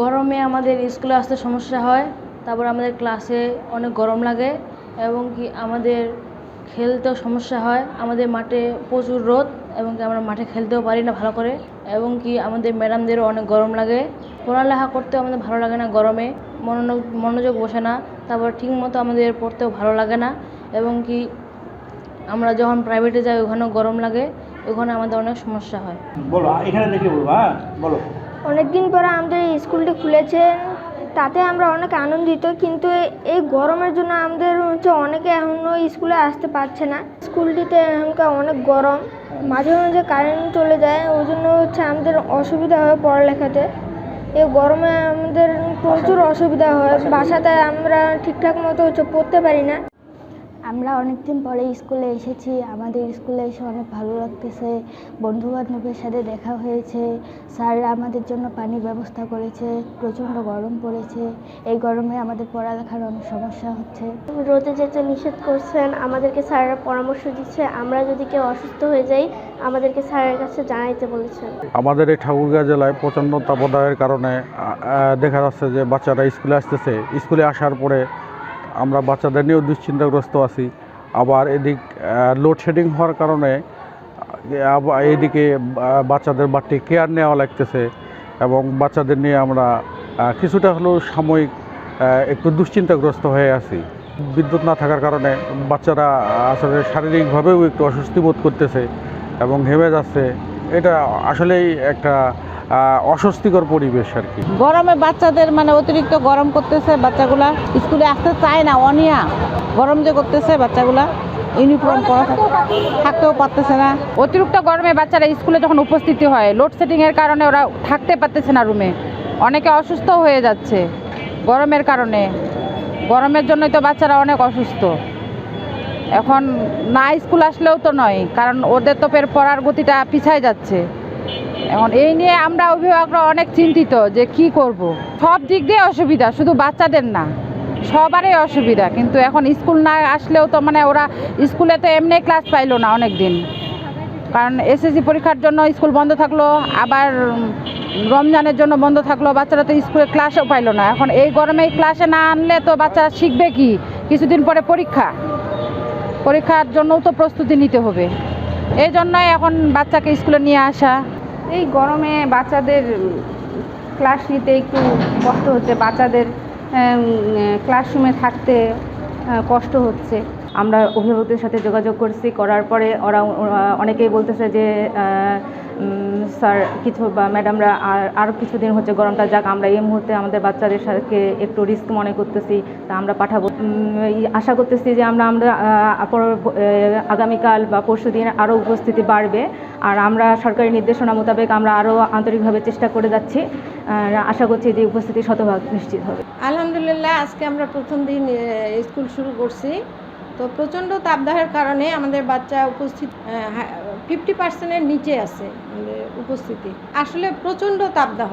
গরমে আমাদের স্কুলে আসতে সমস্যা হয়, তারপর আমাদের ক্লাসে অনেক গরম লাগে এবং কি আমাদের খেলতেও সমস্যা হয়, আমাদের মাঠে প্রচুর রোদ এবং কি আমরা মাঠে খেলতেও পারি না ভালো করে এবং কি আমাদের ম্যাডামদেরও অনেক গরম লাগে। পড়ালেখা করতেও আমাদের ভালো লাগে না গরমে মনোযোগ মনোযোগ বসে না, তারপর ঠিকমতো আমাদের পড়তেও ভালো লাগে না এবং কি আমরা যখন প্রাইভেটে যাই ওখানেও গরম লাগে, ওখানে আমাদের অনেক সমস্যা হয়। বলো, এখানে দেখে বলব হ্যাঁ বলো। অনেক দিন পরে আমাদের এই স্কুলটি খুলেছে তাতে আমরা অনেক আনন্দিত, কিন্তু এই গরমের জন্য আমাদের হচ্ছে অনেকে এখনও স্কুলে আসতে পারছে না। স্কুলটিতে এখনকার অনেক গরম, মাঝে মাঝে কারেন্ট চলে যায়, ওই জন্য হচ্ছে আমাদের অসুবিধা হয় পড়ালেখাতে। এই গরমে আমাদের প্রচুর অসুবিধা হয় বাসাতে আমরা ঠিকঠাক মতো হচ্ছে পড়তে পারি না। আমরা অনেক দিন পরে স্কুলে এসেছি আমাদের স্কুলে এসে অনেক ভালো লাগতেছে। বন্ধু বান্ধবের সাথে দেখা হয়েছে স্যাররা আমাদের জন্য পানির ব্যবস্থা করেছে প্রচণ্ড গরম পড়েছে। এই গরমে আমাদের পড়ালেখার অনেক সমস্যা হচ্ছে। রোদে যেতে নিষেধ করছেন আমাদেরকে স্যাররা পরামর্শ দিচ্ছে আমরা যদি কেউ অসুস্থ হয়ে যাই আমাদেরকে স্যারের কাছে জানাইতে বলেছেন। আমাদের এই ঠাকুরগাঁ জেলায় প্রচণ্ড তাপদাহের কারণে দেখা যাচ্ছে যে বাচ্চারা স্কুলে আসতেছে। স্কুলে আসার পরে আমরা বাচ্চাদের নিয়েও দুশ্চিন্তাগ্রস্ত আছি। আবার এদিক লোডশেডিং হওয়ার কারণে এইদিকে বাচ্চাদের বাড়তি কেয়ার নেওয়া লাগতেছে এবং বাচ্চাদের নিয়ে আমরা কিছুটা হলেও সাময়িক একটু দুশ্চিন্তাগ্রস্ত হয়ে আছি। বিদ্যুৎ না থাকার কারণে বাচ্চারা আসলে শারীরিকভাবেও একটু অস্বস্তি বোধ করতেছে এবং ঘেমে যাচ্ছে। এটা আসলেই একটা অস্বস্তিকর পরিবেশ আর কি। গরমে বাচ্চাদের মানে অতিরিক্ত গরম করতেছে বাচ্চাগুলা স্কুলে আসতে চায় না অনিয়া। গরম যে করতেছে বাচ্চাগুলা ইউনিফর্ম পরা থাকতেও পারতেছে না। অতিরিক্ত গরমে বাচ্চারা স্কুলে যখন উপস্থিতি হয় লোডশেডিংয়ের কারণে ওরা থাকতে পারতেছে না রুমে অনেকে অসুস্থ হয়ে যাচ্ছে গরমের কারণে। গরমের জন্যই তো বাচ্চারা অনেক অসুস্থ। এখন না স্কুল আসলেও তো নয় কারণ ওদের তো ফের পড়ার গতিটা পিছায় যাচ্ছে। এখন এই নিয়ে আমরা অভিভাবকরা অনেক চিন্তিত যে কি করব। সব দিক দিয়ে অসুবিধা, শুধু বাচ্চাদের না, সবারই অসুবিধা। কিন্তু এখন স্কুল না আসলেও তো মানে ওরা স্কুলে তো এমনি ক্লাস পাইলো না অনেক দিন কারণ এসএসসি পরীক্ষার জন্য স্কুল বন্ধ থাকল, আবার রমজানের জন্য বন্ধ থাকল, বাচ্চারা তো স্কুলে ক্লাসও পাইলো না। এখন এই গরমে ক্লাসে না আনলে তো বাচ্চারা শিখবে কি? কিছুদিন পরে পরীক্ষা। পরীক্ষার জন্যও তো প্রস্তুতি নিতে হবে। এই জন্যই এখন বাচ্চাকে স্কুলে নিয়ে আসা। এই গরমে বাচ্চাদের ক্লাস নিতে একটু কষ্ট হচ্ছে, বাচ্চাদের ক্লাসরুমে থাকতে কষ্ট হচ্ছে। আমরা অভিভাবকদের সাথে যোগাযোগ করছি, করার পরে ওরা অনেকেই বলতেছে যে স্যার, কিছু বা ম্যাডামরা আর আরও কিছুদিন হচ্ছে গরমটা যাক, আমরা এই মুহূর্তে আমাদের বাচ্চাদের সাথে একটু রিস্ক মনে করতেছি, তা আমরা পাঠাবো। আশা করতেছি যে আমরা আমরা আগামীকাল বা পরশু দিন আরও উপস্থিতি বাড়বে। আর আমরা সরকারি নির্দেশনা মোতাবেক আমরা আরও আন্তরিকভাবে চেষ্টা করে যাচ্ছি। আশা করছি যে উপস্থিতি শতভাগ নিশ্চিত হবে। আলহামদুলিল্লাহ, আজকে আমরা প্রথম দিন স্কুল শুরু করছি। তো প্রচণ্ড তাপদাহের কারণে আমাদের বাচ্চা উপস্থিত ফিফটি পার্সেন্টের নিচে আছে আমাদের উপস্থিতি। আসলে প্রচণ্ড তাপদাহ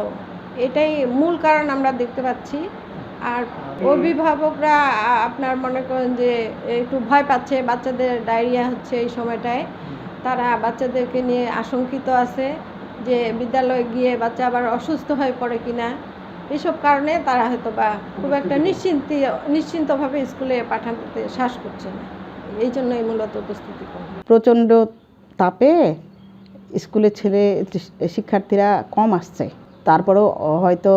এটাই মূল কারণ আমরা দেখতে পাচ্ছি। আর অভিভাবকরা আপনার মনে করেন যে একটু ভয় পাচ্ছে বাচ্চাদের ডায়রিয়া হচ্ছে এই সময়টায়। তারা বাচ্চাদেরকে নিয়ে আশঙ্কিত আছে যে বিদ্যালয়ে গিয়ে বাচ্চা আবার অসুস্থ হয়ে পড়ে কিনা। এসব কারণে তারা হয়তো বা খুব একটা নিশ্চিন্ত, নিশ্চিন্তভাবে স্কুলে পাঠাতে শ্বাস করছে না। এই জন্যই মূলত উপস্থিতি প্রচণ্ড তাপে স্কুলে ছেলে, শিক্ষার্থীরা কম আসছে। তারপরেও হয়তো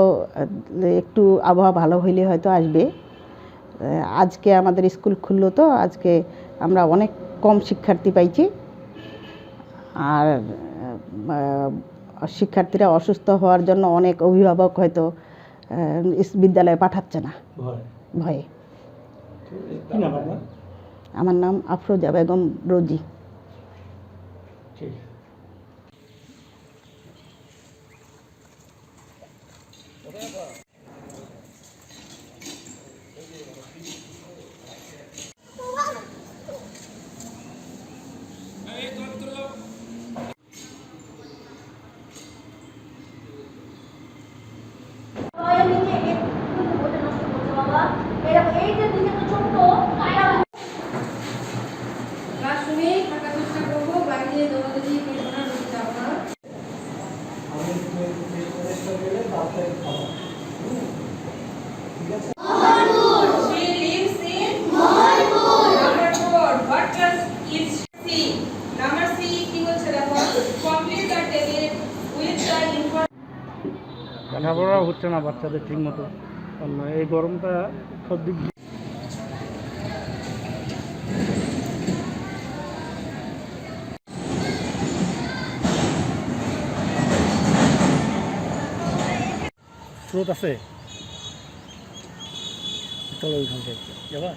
একটু আবহাওয়া ভালো হইলে হয়তো আসবে। আজকে আমাদের স্কুল খুললো তো, আজকে আমরা অনেক কম শিক্ষার্থী পাইছি। আর শিক্ষার্থীরা অসুস্থ হওয়ার জন্য অনেক অভিভাবক হয়তো বিদ্যালয়ে পাঠাচ্ছে না। ভয়ে। আমার নাম আফরোজা বেগম রোজি। ঠিক করা হচ্ছে না বাচ্চাদের ঠিক মতো এই গরমটা সব দিক স্রোত আছে। চলো ওইখান থেকে। যাবা?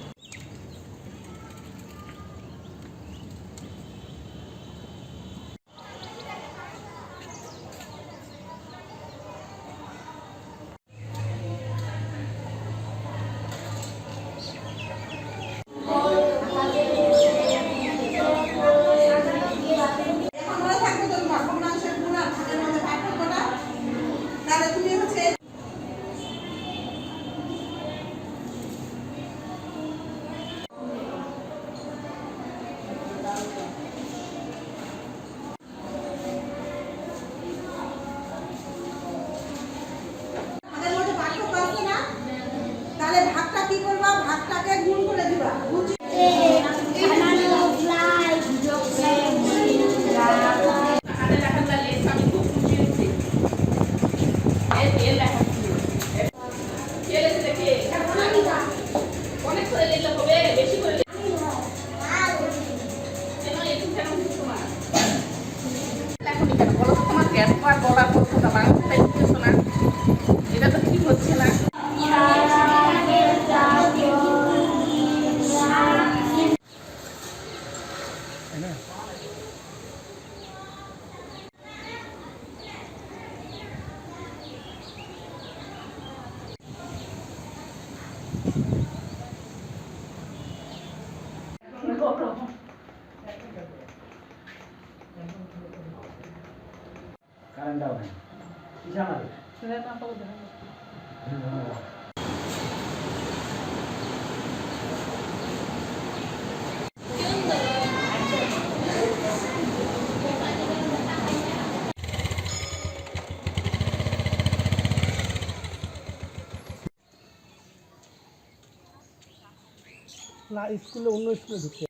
না স্কুলে অন্য স্কুলে ঢুকছে